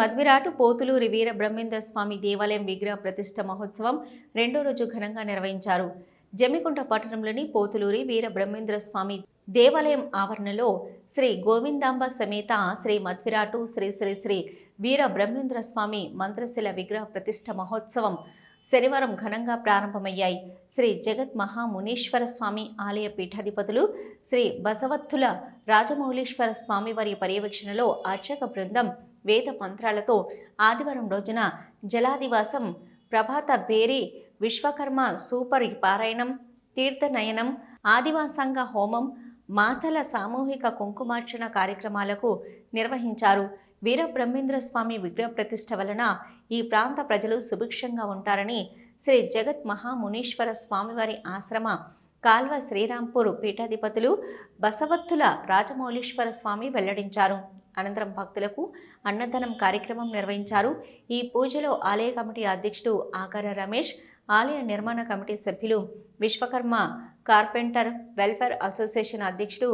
మధ్విరాటు పోతులూరి వీర బ్రహ్మేంద్ర స్వామి దేవాలయం విగ్రహ ప్రతిష్ఠ మహోత్సవం రెండో రోజు ఘనంగా నిర్వహించారు. జమ్మికుంట పట్టణంలోని పోతులూరి వీర బ్రహ్మేంద్ర స్వామి దేవాలయం ఆవరణలో శ్రీ గోవిందాంబ సమేత శ్రీ మధ్విరాటు శ్రీ శ్రీ శ్రీ వీర బ్రహ్మేంద్ర స్వామి మంత్రశిల విగ్రహ ప్రతిష్ట మహోత్సవం శనివారం ఘనంగా ప్రారంభమయ్యాయి. శ్రీ జగత్ మహామునీశ్వర స్వామి ఆలయ పీఠాధిపతులు శ్రీ బసవత్తుల రాజమౌళీశ్వర స్వామి వారి పర్యవేక్షణలో అర్చక బృందం వేద మంత్రాలతో ఆదివారం రోజున జలాదివాసం ప్రభాత భేరి విశ్వకర్మ సూపర్ పారాయణం తీర్థనయనం ఆదివాసంగ హోమం మాతల సామూహిక కుంకుమార్చన కార్యక్రమాలకు నిర్వహించారు. వీర బ్రహ్మేంద్ర స్వామి విగ్రహ ప్రతిష్ఠ వలన ఈ ప్రాంత ప్రజలు సుభిక్షంగా ఉంటారని శ్రీ జగత్ మహామునీశ్వర స్వామివారి ఆశ్రమ కాల్వ శ్రీరాంపూర్ పీఠాధిపతులు బసవత్తుల రాజమౌళీశ్వర స్వామి వెల్లడించారు. అనంతరం భక్తులకు అన్నదానం కార్యక్రమం నిర్వహించారు. ఈ పూజలో ఆలయ కమిటీ అధ్యక్షుడు ఆకార రమేష్ ఆలయ నిర్మాణ కమిటీ సభ్యులు విశ్వకర్మ కార్పెంటర్ వెల్ఫేర్ అసోసియేషన్ అధ్యక్షుడు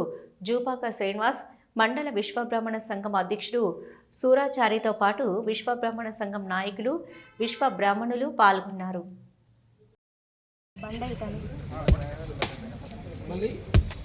జూపాక శ్రీనివాస్ మండల విశ్వబ్రాహ్మణ సంఘం అధ్యక్షుడు సూరాచారితో పాటు విశ్వబ్రాహ్మణ సంఘం నాయకులు విశ్వ బ్రాహ్మణులు పాల్గొన్నారు మళ్ళీ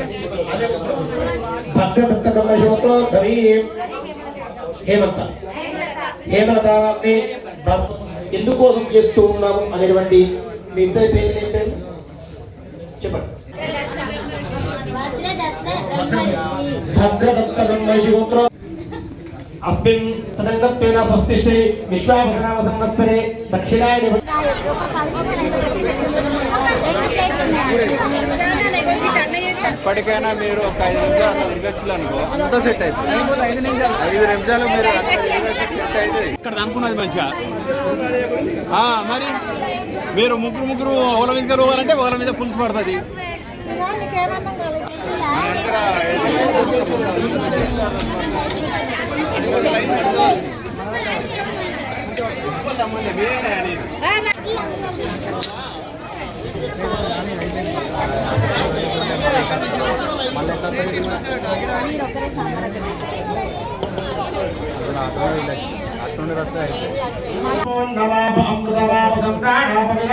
వాంగిరః వాజచ్చమే అశ్వినా వ్యాప్త హేమంత హేమలతాన్ని ఎందుకోసం చేస్తూ ఉన్నాము అనేటువంటి మీ ఇద్దరి పేరు ఏంటంటే చెప్పండి భద్రదత్త బ్రహ్మర్షి అస్మిన్ తదంగత్వేన స్వస్తి శ్రీ విశ్వావసనామ సంవత్సరే దక్షిణాయని ఇప్పటికైనా మీరు ఒక ఐదు నిమిషాలు దిగొచ్చు అనుకో అంతా సెట్ అవుతుంది ఐదు నిమిషాలు. మీరు సెట్ అయితే ఇక్కడ అనుకున్నది మంచిగా. ఆ, మరి మీరు ముగ్గురు ముగ్గురు ఒకళ్ళ మీద పోవాలంటే ఒకళ్ళ మీద పులుసు పడుతుంది.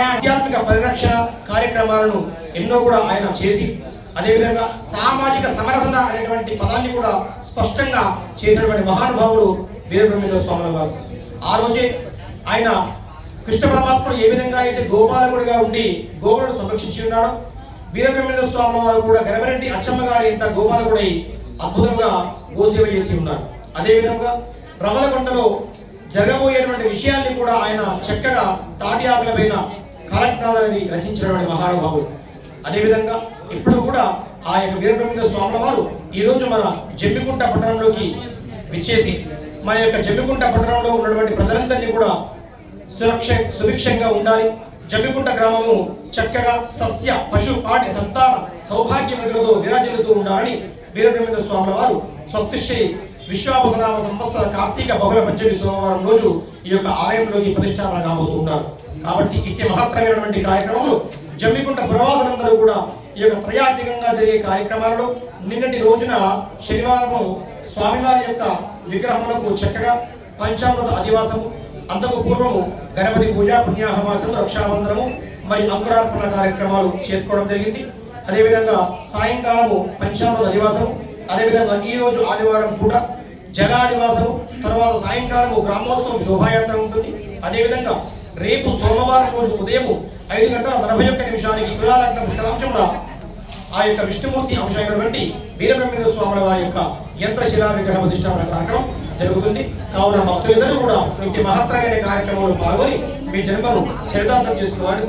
ఆధ్యాత్మిక పరిరక్షణ కార్యక్రమాలను ఎన్నో కూడా ఆయన చేసి అదేవిధంగా సామాజిక సమరసత అనేటువంటి పదాన్ని కూడా స్పష్టంగా చేసినటువంటి మహానుభావుడు వీరబ్రహ్మేంద్ర స్వామి వారు. ఆ రోజే ఆయన కృష్ణ పరమాత్ముడు ఏ విధంగా అయితే గోపాలకుడిగా ఉండి గోవులను సంరక్షించి ఉన్నాడో వీరబ్రహ్మేంద్ర స్వామి వారు కూడా గరవరెడ్డి అచ్చమ్మ గారి ఇంట కూడా అద్భుతంగా గోసేవ చేసి ఉన్నారు. అదేవిధంగా రమలకొండలో జరగబోయేటువంటి విషయాన్ని కూడా ఆయన చక్కగా తాటి ఆకుల పైన రచించినటువంటి మహానుభావుడు. అదేవిధంగా ఇప్పుడు కూడా ఆ యొక్క వీరబ్రహ్మేంద్ర స్వాముల వారు ఈరోజు మన జమ్మికుంట పట్టణంలోకి విచ్చేసి మన యొక్క జమ్మికుంట పట్టణంలో ఉన్నటువంటి ప్రజలందరినీ కూడా సురక్ష సుభిక్షంగా ఉండాలి. జమ్మికుంట గ్రామము చక్కగా సస్య పశు పాటి సంతాన సౌభాగ్యములతో విరాజిల్లుతూ ఉండాలని వీరబ్రహ్మేంద్ర స్వాముల వారు స్వస్తి శ్రీ విశ్వాపసనామ సంవత్సర కార్తీక బహుళ పంచమి సోమవారం రోజు ఈ యొక్క ఆలయంలోకి ప్రతిష్టాపన కాబోతున్నారు కాబట్టి ఇట్టి మహత్తరమైనటువంటి కార్యక్రమంలో జమ్మికుంట పురవాసులందరూ కూడా ఈ యొక్క త్రయాత్మికంగా జరిగే కార్యక్రమాలలో నిన్నటి రోజున శనివారం స్వామివారి యొక్క విగ్రహములకు చక్కగా పంచామృత అధివాసము అంతకు పూర్వము గణపతి పూజ పుణ్యాహవాసము రక్షాబంధనము మరి అంకురార్పణ కార్యక్రమాలు చేసుకోవడం జరిగింది. అదేవిధంగా సాయంకాలము పంచామృత అధివాసము అదేవిధంగా ఈ రోజు ఆదివారం కూడా జలాదివాసము తర్వాత సాయంకాలము గ్రామోత్సవం శోభాయాత్ర ఉంటుంది. అదేవిధంగా రేపు సోమవారం రోజు ఉదయం ఐదు గంటల నలభై ఒక్క నిమిషానికి కులాలంట పుష్కరాంశంలో ఆ యొక్క విష్ణుమూర్తి అంశమైనటువంటి వీరబ్రహ్మేంద్ర స్వాముల వారి యొక్క యంత్రశిలా విగ్రహ ప్రతిష్టాపన కార్యక్రమం జరుగుతుంది. కావున భక్తులందరూ కూడా ఇంటి మహత్తరమైన కార్యక్రమంలో పాల్గొని మీ జన్మను చరితార్థం చేసుకోవాలని